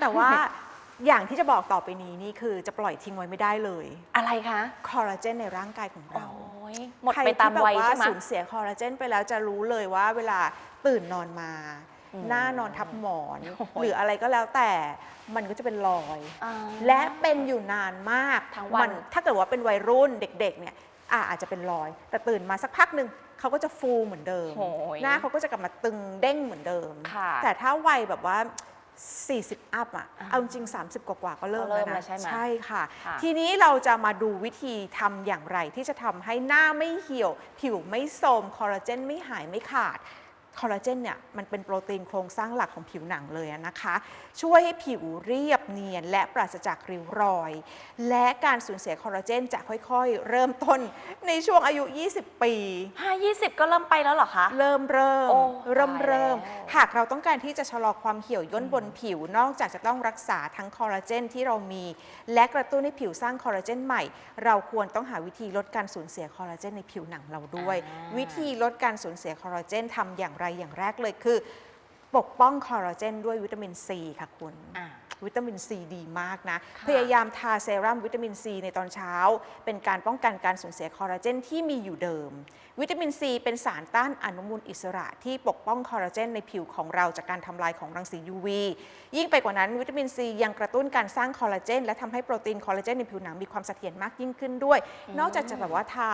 แต่ว่าอย่างที่จะบอกต่อไปนี้นี่คือจะปล่อยทิ้งไว้ไม่ได้เลย อะไรคะคอลลาเจนในร่างกายของโอ้เรายหมดไปตามวัยใครใช่ที่ไหมแบบว่าสูญเสียคอลลาเจนไปแล้วจะรู้เลยว่าเวลาตื่นนอนมาอืมหน้านอนทับหมอนโอ้โหหรืออะไรก็แล้วแต่มันก็จะเป็นรอยอ่าและเป็นอยู่นานมากทั้งวันมัถ้าเกิดว่าเป็นวัยรุ่นเด็กๆเนี่ยอะอาจจะเป็นรอย แต่ตื่นมาสักพักหนึ่งเขาก็จะฟูเหมือนเดิมโอ้ยหน้าเขาก็จะกลับมาตึงเด้งเหมือนเดิมค่ะแต่ถ้าวัยแบบว่า 40 อัพอะอ่าเอาจริง 30 กว่าๆก็เริ่มก็เริ่แล้วมแล้นะวใช่ไหมใช่ค่ะค่ะ ทีนี้เราจะมาดูวิธีทำอย่างไรที่จะทำให้หน้าไม่เหี่ยว ผิวไม่โทรมคอลลาเจนไม่หายไม่ขาด คอลลาเจนเนี่ยมันเป็นโปรตีนโครงสร้างหลักของผิวหนังเลยนะคะ ช่วยให้ผิวเรียบเนียน และปราศจากริ้วรอย และการสูญเสียคอลลาเจนจะค่อยๆ เริ่มต้นในช่วงอายุ 20 ปีห้ายี่สิบก็เริ่มไปแล้วเหรอคะ เริ่มเริ่มโอ้เริ่มตายเริ่มแล้วหากเราต้องการที่จะชะลอความเหี่ยวย่นบนผิว นอกจากจะต้องรักษาทั้งคอลลาเจนที่เรามี และกระตุ้นให้ผิวสร้างคอลลาเจนใหม่ เราควรต้องหาวิธีลดการสูญเสียคอลลาเจนในผิวหนังเราด้วย วิธีลดการสูญเสียคอลลาเจนทำอย่างไรอย่างแรกเลยคือ ปกป้องคอลลาเจนด้วยวิตามินซีค่ะคุณ อ่า วิตามินซีดีมากนะ ค่ะพยายามทาเซรั่มวิตามินซีในตอนเช้า เป็นการป้องกันการสูญเสียคอลลาเจนที่มีอยู่เดิม วิตามินซีเป็นสารต้านอนุมูลอิสระที่ปกป้องคอลลาเจนในผิวของเราจากการทำลายของรังสี UV ยิ่งไปกว่านั้นวิตามินซียังกระตุ้นการสร้างคอลลาเจนและทำให้โปรตีนคอลลาเจนในผิวหนังมีความเสถียรมากยิ่งขึ้นด้วย นอกจากจะแบบว่าทา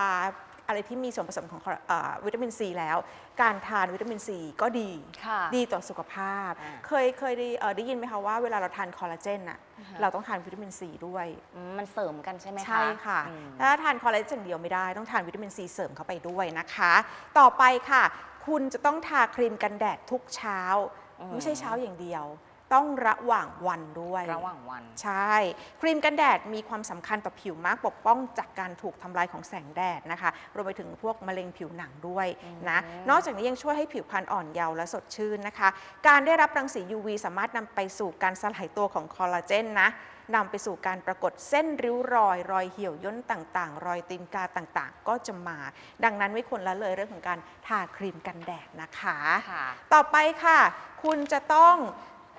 อะไรที่มีส่วนผสมของคอลลาเอ่อวิตามินซีแล้ว การทานวิตามินซีก็ดีค่ะดีต่อสุขภาพอ่าเคยเคยได้เอ่อได้ยินไหมคะว่าเวลาเราทานคอลลาเจนน่ะอือฮะเราต้องทานวิตามินซีด้วยอืมมันเสริมกันใช่ไหมคะ ใช่ค่ะอืมถ้าทานคอลลาเจนอย่างเดียวไม่ได้ ต้องทานวิตามินซีเสริมเข้าไปด้วยนะคะ ต่อไปค่ะ คุณจะต้องทาครีมกันแดดทุกเช้า ไม่ใช่เช้าอย่างเดียว ต้องระหว่างวันด้วย ระหว่างวัน ใช่ ครีมกันแดดมีความสำคัญต่อผิวมากปกป้องจากการถูกทำลายของแสงแดดนะคะ รวมไปถึงพวกมะเร็งผิวหนังด้วยนะอืมนอกจากนี้ยังช่วยให้ผิวพรรณอ่อนเยาว์และสดชื่นนะคะ การได้รับรังสี UV สามารถนำไปสู่การสลายตัวของคอลลาเจนนะนำไปสู่การปรากฏเส้นริ้วรอย รอยเหี่ยวย่นต่างๆ รอยตีนกาต่างๆ ก็จะมา ดังนั้นไม่ควรละเลยเรื่องของการทาครีมกันแดดนะคะค่ะต่อไปค่ะ คุณจะต้อง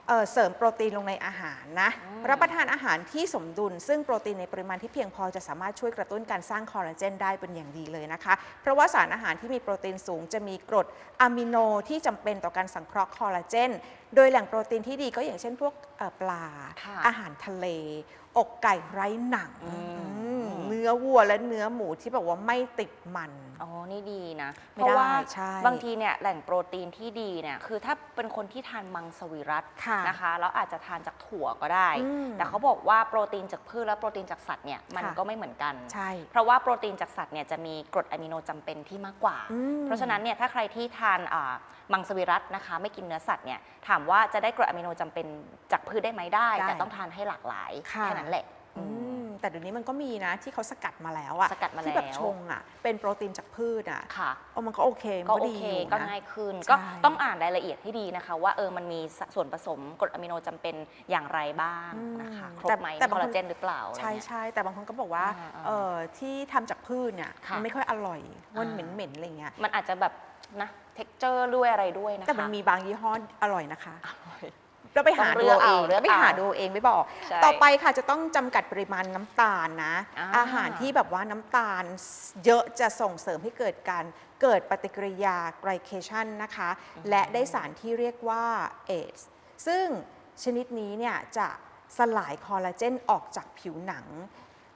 เอ่อเสริมโปรตีนลงในอาหารนะอืมรับประทานอาหารที่สมดุล ซึ่งโปรตีนในปริมาณที่เพียงพอจะสามารถช่วยกระตุ้นการสร้างคอลลาเจนได้เป็นอย่างดีเลยนะคะ เพราะว่าสารอาหารที่มีโปรตีนสูงจะมีกรดอะมิโนที่จำเป็นต่อการสังเคราะห์คอลลาเจน โดยแหล่งโปรตีนที่ดีก็อย่างเช่นพวกเอ่อปลาค่ะอาหารทะเล อกไก่ไร้หนังอืมอืมเนื้อวัวและเนื้อหมูที่แบบว่าไม่ติดมัน อ๋อ นี่ดีนะไม่เพราะว่าได้ใช่บางทีเนี่ยแหล่งโปรตีนที่ดีเนี่ยคือถ้าเป็นคนที่ทานมังสวิรัตค่ะนะคะแล้วอาจจะทานจากถั่วก็ได้ อืมแต่เขาบอกว่าโปรตีนจากพืชและโปรตีนจากสัตว์เนี่ยมันค่ะ ก็ไม่เหมือนกัน ใช่ เพราะว่าโปรตีนจากสัตว์เนี่ยจะมีกรดอะมิโนจำเป็นที่มากกว่า อืมเพราะฉะนั้นเนี่ยถ้าใครที่ทานอ่ามังสวิรัตนะคะ ไม่กินเนื้อสัตว์เนี่ยถามว่าจะได้กรดอะมิโนจำเป็นจากพืชได้ไหมได้ ได้แต่ต้องทานให้หลากหลายค่ะ แค่นั้นแหละอือืมม แต่เดี๋ยวนี้มันก็มีนะที่เขาสกัดมาแล้วอะสกัดมาที่แบบแล้วชงอะเป็นโปรตีนจากพืชอะค่ะโอ้มันก็โอเคมันก็ก็โอดีเคอยู่ก็นะ ง่ายขึ้น ใช่ ก็ต้องอ่านรายละเอียดให้ดีนะคะ ว่าเออมันมีส่วนผสมกรดอะมิโนจำเป็นอย่างไรบ้างนะคะอืมครบแต่ไหมแต่บางคอลคนลาเจนหรือเปล่าอะไรใช่เงี้ย ใช่แต่บางคนก็บอกว่าอ่าๆเออที่ทำจากพืชเนี่ยค่ะมันไม่ค่อยอร่อยมันอ่าเหม็นๆอะไรเงี้ยมันอาจจะแบบนะเท็กเจอร์ด้วยอะไรด้วยนะคะแต่มันมีบางยี่ห้ออร่อยนะคะอร่อย เราไปหาต้องดูเลือกเอเอางเลือกไปหาเอาดูเองไม่บอกใช่ต่อไปค่ะจะต้องจำกัดปริมาณน้ำตาลนะอ่าอาหารที่แบบว่าน้ำตาลเยอะจะส่งเสริมให้เกิดการเกิดปฏิกิริยาไกลเคชันนะคะ และได้สารที่เรียกว่าเอสซึ่งชนิดนี้เนี่ยจะสลายคอลลาเจนออกจากผิวหนัง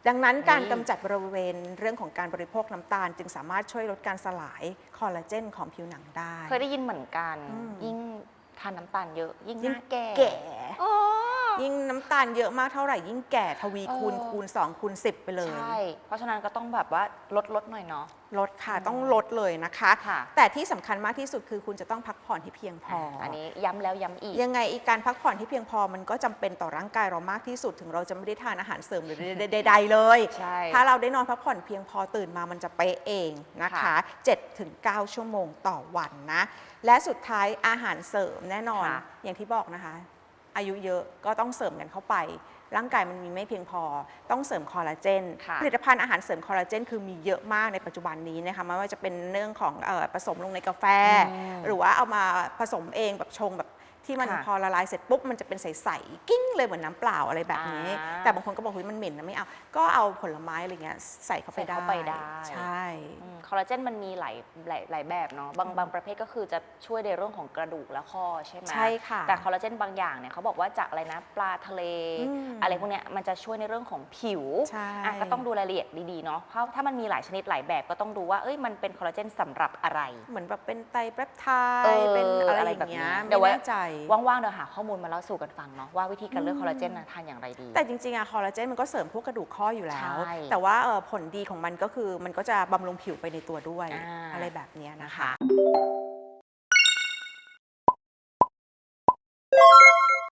ดังนั้นการอืมกำจัดบริเวณเรื่องของการบริโภคน้ำตาล จึงสามารถช่วยลดการสลายคอลลาเจนของผิวหนังได้ เคยได้ยินเหมือนกันอืมยิ่ง ทานน้ำตาลเยอะ ยิ่งหยิ่งน้าแก่ แก่ ยิ่งน้ำตาลเยอะมากเท่าไหร่ยิ่งแก่ทวีคูณเออ คูณ 2 คูณ 10 ไปเลย ใช่ เพราะฉะนั้นก็ต้องแบบว่าลดลดหน่อยเนาะ ลดค่ะอืมต้องลดเลยนะคะ ค่ะ แต่ที่สำคัญมากที่สุดคือคุณจะต้องพักผ่อนที่เพียงพออันนี้ย้ำแล้วย้ำอีก ยังไงอีกการพักผ่อนที่เพียงพอมันก็จำเป็นต่อร่างกายเรามากที่สุดถึงเราจะไม่ได้ทานอาหารเสริมหรือใดๆเลย ใช่ ถ้าเราได้นอนพักผ่อนเพียงพอตื่นมามันจะเป๊ะเองนะคะค่ะ7-9 ชั่วโมงต่อวันนะ และสุดท้ายอาหารเสริมแน่นอนค่ะอย่างที่บอกนะคะ อายุเยอะก็ต้องเสริมกันเข้าไป ร่างกายมันมีไม่เพียงพอ ต้องเสริมคอลลาเจน ค่ะผลิตภัณฑ์อาหารเสริมคอลลาเจนคือมีเยอะมากในปัจจุบันนี้นะคะไม่ว่าจะเป็นเรื่องของเออผสมลงในกาแฟอืมหรือว่าเอามาผสมเองแบบชงแบบ ทที่มันค่ะพอละลายเสร็จปุ๊บมันจะเป็นใสๆกิ้งเลยเหมือนน้ำเปล่าอะไรแบบนี้ อ่า แต่บางคนก็บอกเฮ้ยมันเหม็นนะไม่เอา ก็เอาผลไม้อะไรเงี้ยใส่เข้าไปใส่ได้เข้าไปได้ ใช่ อืมคอลลาเจนมันมีหลายหลายหลายแบบเนาะบางบางประเภทก็คือจะช่วยในเรื่องของกระดูกและข้อใช่ไหมใช่ค่ะแต่คอลลาเจนบางอย่างเนี่ยเขาบอกว่าจากอะไรนะปลาทะเล อืมอะไรพวกเนี้ยมันจะช่วยในเรื่องของผิวใช่ อะก็ต้องดูรายละเอียดดีๆเนาะเพราะถ้ามันมีหลายชนิดหลายแบบก็ต้องดูว่าเอ้ยมันเป็นคอลลาเจนสำหรับอะไร เหมือนแบบเป็นไตรแปปไทเอด์อเป็นอะไรอะไรอแบบย่างเงี้ยนี้เดี๋ไม่ยวไว้ แน่ใจว่างๆ เดี๋ยวหาข้อมูลมาเล่าสู่กันฟังเนาะว่าวิธีการเลือกคอลลาเจนนะทานอย่างไรดี แต่จริงๆอะคอลลาเจนมันก็เสริมพวกกระดูกข้ออยู่แล้ว ใช่แต่ว่าเอ่อผลดีของมันก็คือมันก็จะบำรุงผิวไปในตัวด้วย อ่า อะไรแบบเนี้ยนะคะนะคะ